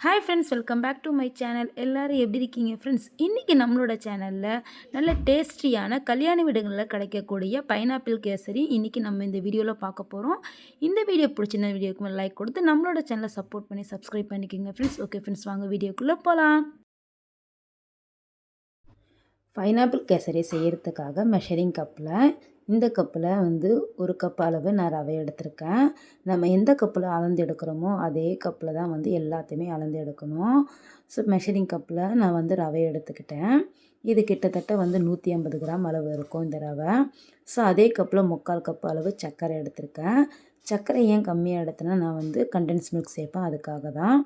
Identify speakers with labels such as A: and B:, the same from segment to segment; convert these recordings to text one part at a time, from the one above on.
A: Hi friends welcome back to my channel எல்லோரும் எப்படி இருக்கீங்க ஃப்ரெண்ட்ஸ் இன்றைக்கி நம்மளோட சேனலில் நல்ல டேஸ்டியான கல்யாண வீடுகளில் கிடைக்கக்கூடிய பைனாப்பிள் கேசரி இன்றைக்கி நம்ம இந்த வீடியோவில் பார்க்க போகிறோம் இந்த வீடியோ பிடிச்சிருந்த வீடியோக்கு லைக் கொடுத்து நம்மளோட சேனலை சப்போர்ட் பண்ணி சப்ஸ்கிரைப் பண்ணிக்கோங்க ஃப்ரெண்ட்ஸ் ஓகே ஃப்ரெண்ட்ஸ் வாங்க வீடியோக்குள்ளே போகலாம் பைனாப்பிள் கேசரி செய்கிறதுக்காக மெஷரிங் கப்பில் இந்த கப்பில் வந்து ஒரு கப் அளவு நான் ரவை எடுத்திருக்கேன். நம்ம எந்த கப்பில் அளந்து எடுக்கிறோமோ அதே கப்பில் தான் வந்து எல்லாத்தையுமே அளந்து எடுக்கணும். ஸோ மெஷரிங் கப்பில் நான் வந்து ரவை எடுத்துக்கிட்டேன். இது கிட்டத்தட்ட வந்து நூற்றி ஐம்பது கிராம் அளவு இருக்கும் இந்த ரவை. ஸோ அதே கப்பில் முக்கால் கப் அளவு சர்க்கரை எடுத்திருக்கேன். சர்க்கரை ஏன் கம்மியாக எடுத்தேன்னா நான் வந்து கண்டென்ஸ் மில்க் சேர்ப்பேன். அதுக்காக தான்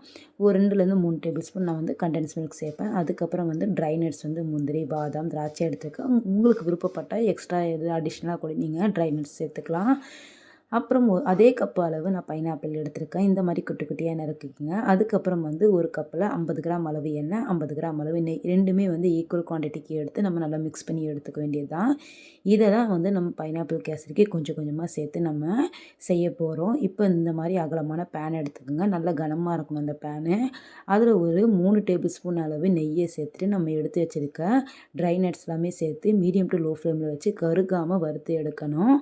A: ஒரு ரெண்டுலேருந்து மூணு டேபிள் ஸ்பூன் நான் வந்து கண்டென்ஸ் மில்க் சேர்ப்பேன். அதுக்கப்புறம் வந்து ட்ரை நட்ஸ் வந்து முந்திரி பாதாம் திராட்சை எடுத்துக்க. உங்களுக்கு விருப்பப்பட்டால் எக்ஸ்ட்ரா எது அடிஷ்னலாக கூட நீங்கள் ட்ரை நட்ஸ் சேர்த்துக்கலாம். அப்புறம் அதே கப்பு அளவு நான் பைனாப்பிள் எடுத்திருக்கேன். இந்த மாதிரி குட்டி குட்டியாக நறுக்கிக்கங்க. அதுக்கப்புறம் வந்து ஒரு கப்பில் ஐம்பது கிராம் அளவு எண்ணெய் ஐம்பது கிராம் அளவு நெய். ரெண்டுமே வந்து ஈக்குவல் குவான்டிட்டிக்கு எடுத்து நம்ம நல்லா மிக்ஸ் பண்ணி எடுத்துக்க வேண்டியது தான் இதை தான் வந்து நம்ம பைனாப்பிள் கேசரிக்கு கொஞ்சம் கொஞ்சமாக சேர்த்து நம்ம செய்ய போகிறோம் இப்போ இந்த மாதிரி அகலமான பேன் எடுத்துக்கோங்க. நல்லா கனமாக இருக்கணும் அந்த பேனு அதில் ஒரு மூணு டேபிள் ஸ்பூன் அளவு நெய்யை சேர்த்துட்டு நம்ம எடுத்து வச்சுருக்க ட்ரை நட்ஸ் எல்லாமே சேர்த்து மீடியம் டு லோ ஃப்ளேமில் வச்சு கருகாமல் வறுத்து எடுக்கணும்.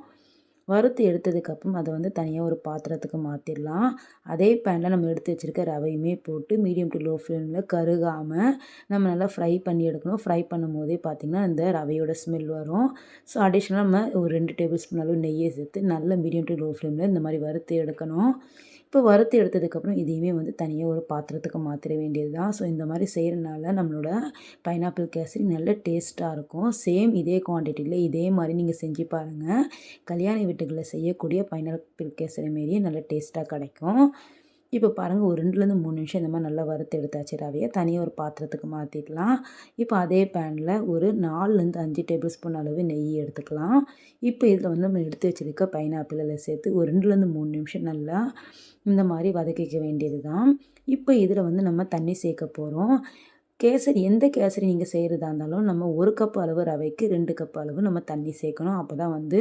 A: வறுத்து எடுத்ததுக்கப்புறம் அதை வந்து தனியாக ஒரு பாத்திரத்துக்கு மாற்றிடலாம் அதே பேனில் நம்ம எடுத்து வச்சுருக்க ரவையுமே போட்டு மீடியம் டு லோ ஃப்ளேமில் கருகாமல் நம்ம நல்லா ஃப்ரை பண்ணி எடுக்கணும். ஃப்ரை பண்ணும் போதே பார்த்திங்கன்னா இந்த ரவையோட ஸ்மெல் வரும். ஸோ அடிஷ்னலாக நம்ம ஒரு ரெண்டு டேபிள் ஸ்பூன் அளவு நெய்யை சேர்த்து நல்ல மீடியம் டு லோ ஃப்ளேமில் இந்த மாதிரி வறுத்து எடுக்கணும். இப்போ வறுத்து எடுத்ததுக்கப்புறம் இதையுமே வந்து தனியாக ஒரு பாத்திரத்துக்கு மாற்றிட வேண்டியது தான் ஸோ இந்த மாதிரி செய்கிறனால நம்மளோட பைனாப்பிள் கேசரி நல்ல டேஸ்ட்டாக இருக்கும். சேம் இதே குவான்டிட்டியில் இதே மாதிரி நீங்கள் செஞ்சு பாருங்கள் கல்யாண வீட்டுகளில் செய்யக்கூடிய பைனாப்பிள் கேசரி மாரியே நல்ல டேஸ்ட்டாக கிடைக்கும். இப்போ பாருங்கள் ஒரு ரெண்டுலேருந்து மூணு நிமிஷம் இந்த மாதிரி நல்லா வறுத்து எடுத்தாச்சு ரவையை. தனியாக ஒரு பாத்திரத்துக்கு மாற்றிக்கலாம் இப்போ அதே பேனில் ஒரு நாலுலேருந்து அஞ்சு டேபிள் ஸ்பூன் அளவு நெய் எடுத்துக்கலாம். இப்போ இதில் வந்து நம்ம எடுத்து வச்சுருக்க பைனாப்பிளில் சேர்த்து ஒரு ரெண்டுலேருந்து மூணு நிமிஷம் நல்லா இந்த மாதிரி வதக்கிக்க வேண்டியது தான் இப்போ இதில் வந்து நம்ம தண்ணி சேர்க்க போகிறோம் கேசரி எந்த கேசரி நீங்கள் செய்கிறதா இருந்தாலும் நம்ம ஒரு கப் அளவு ரவைக்கு ரெண்டு கப் அளவு நம்ம தண்ணி சேர்க்கணும். அப்போ தான் வந்து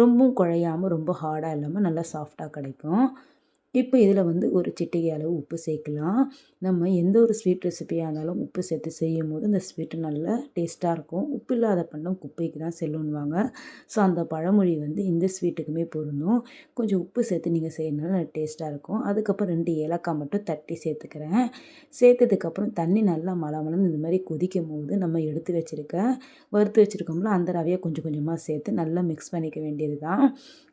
A: ரொம்பவும் குழையாமல் ரொம்ப ஹார்டாக இல்லாமல் நல்லா சாஃப்டாக கிடைக்கும். இப்போ இதில் வந்து ஒரு சிட்டிகை அளவு உப்பு சேர்க்கலாம். நம்ம எந்த ஒரு ஸ்வீட் ரெசிபியாக இருந்தாலும் உப்பு சேர்த்து செய்யும் போது அந்த ஸ்வீட்டு நல்லா டேஸ்ட்டாக இருக்கும். உப்பு இல்லாத பண்டம் குப்பைக்கு தான் செல்லுன்னுவாங்க. ஸோ அந்த பழமொழி வந்து இந்த ஸ்வீட்டுக்குமே பொருந்தும். கொஞ்சம் உப்பு சேர்த்து நீங்கள் செய்யணும்னா நல்லா டேஸ்ட்டாக இருக்கும். அதுக்கப்புறம் ரெண்டு ஏலக்காய் மட்டும் தட்டி சேர்த்துக்கிறேன். சேர்த்ததுக்கப்புறம் தண்ணி நல்லா மழை மலர்ந்து இந்த மாதிரி கொதிக்கும் போது நம்ம எடுத்து வச்சுருக்க வறுத்து வச்சுருக்கோம்ல அந்த ரவையை கொஞ்சம் கொஞ்சமாக சேர்த்து நல்லா மிக்ஸ் பண்ணிக்க வேண்டியது தான்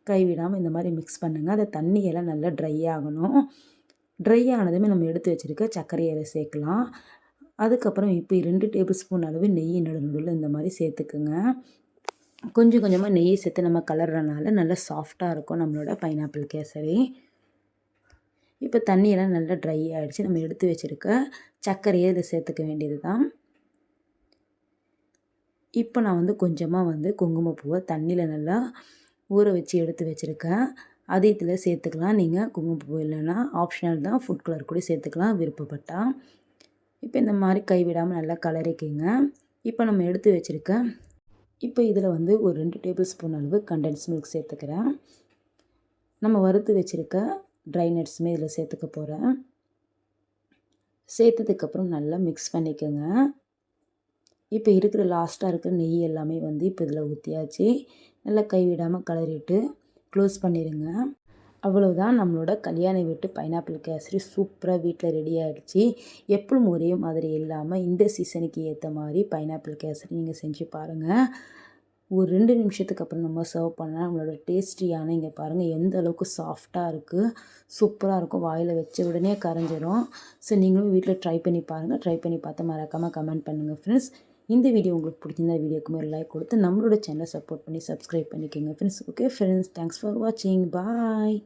A: கைவிடாமல் இந்த மாதிரி மிக்ஸ் பண்ணுங்கள் அதை தண்ணியெல்லாம் நல்லா ட்ரை ஆகணும். ட்ரை ஆனதுமே நம்ம எடுத்து வச்சுருக்க சர்க்கரையை சேர்க்கலாம். அதுக்கப்புறம் இப்போ ரெண்டு டேபிள் ஸ்பூன் அளவு நெய் நடுநடுவில் இந்த மாதிரி சேர்த்துக்குங்க. கொஞ்சம் கொஞ்சமாக நெய் சேர்த்து நம்ம கலர்றனால நல்லா சாஃப்டாக இருக்கும் நம்மளோட பைனாப்பிள் கேசரி. இப்போ தண்ணியெல்லாம் நல்லா ட்ரை ஆகிடுச்சு நம்ம எடுத்து வச்சுருக்க சர்க்கரையை இதில் சேர்த்துக்க வேண்டியது தான் இப்போ நான் வந்து கொஞ்சமாக வந்து குங்குமப்பூவை தண்ணியில் நல்லா ஊற வச்சு எடுத்து வச்சுருக்கேன். அது இதில் சேர்த்துக்கலாம். நீங்கள் குங்குமப்பூ இல்லைன்னா ஆப்ஷனல் தான். ஃபுட் கலர் கூட சேர்த்துக்கலாம். விருப்பப்பட்டால் இப்போ இந்த மாதிரி கைவிடாமல் நல்லா கலரிக்கிங்க. இப்போ நம்ம எடுத்து வச்சுருக்க இப்போ இதில் வந்து ஒரு ரெண்டு டேபிள் ஸ்பூன் அளவு கண்டென்ஸ் மில்க் சேர்த்துக்கிறேன். நம்ம வறுத்து வச்சுருக்க ட்ரை நட்ஸுமே இதில் சேர்த்துக்க போகிறேன் சேர்த்ததுக்கப்புறம் நல்லா மிக்ஸ் பண்ணிக்கோங்க. இப்போ இருக்கிற லாஸ்ட்டாக இருக்கிற நெய் எல்லாமே வந்து இப்போ இதில் ஊற்றியாச்சு நல்லா கைவிடாமல் கலரிட்டு க்ளோஸ் பண்ணிடுங்க. அவ்வளோதான் நம்மளோட கல்யாண வீட்டு பைனாப்பிள் கேசரி சூப்பராக வீட்டில் ரெடி ஆகிடுச்சு எப்பவும் ஒரே மாதிரி இல்லாமல் இந்த சீசனுக்கு ஏற்ற மாதிரி பைனாப்பிள் கேசரி நீங்கள் செஞ்சு பாருங்கள் ஒரு ரெண்டு நிமிஷத்துக்கு அப்புறம் நம்ம சர்வ் பண்ணால் நம்மளோட டேஸ்டியான இங்கே பாருங்கள் எந்த அளவுக்கு சாஃப்டாக இருக்குது சூப்பராக இருக்கும் வாயில் வச்ச உடனே கரைஞ்சிரும். ஸோ நீங்களும் வீட்டில் ட்ரை பண்ணி பாருங்கள் ட்ரை பண்ணி பார்த்து மறக்காமல் கமெண்ட் பண்ணுங்கள் ஃப்ரெண்ட்ஸ் இந்த வீடியோ உங்களுக்கு பிடிச்சிருந்தா வீடியோக்கு ஒரு லைக் கொடுத்து நம்மளோட சேனலை சப்போர்ட் பண்ணி சப்ஸ்கிரைப் பண்ணிக்கோங்க. Friends okay friends thanks for வாட்சிங் பாய்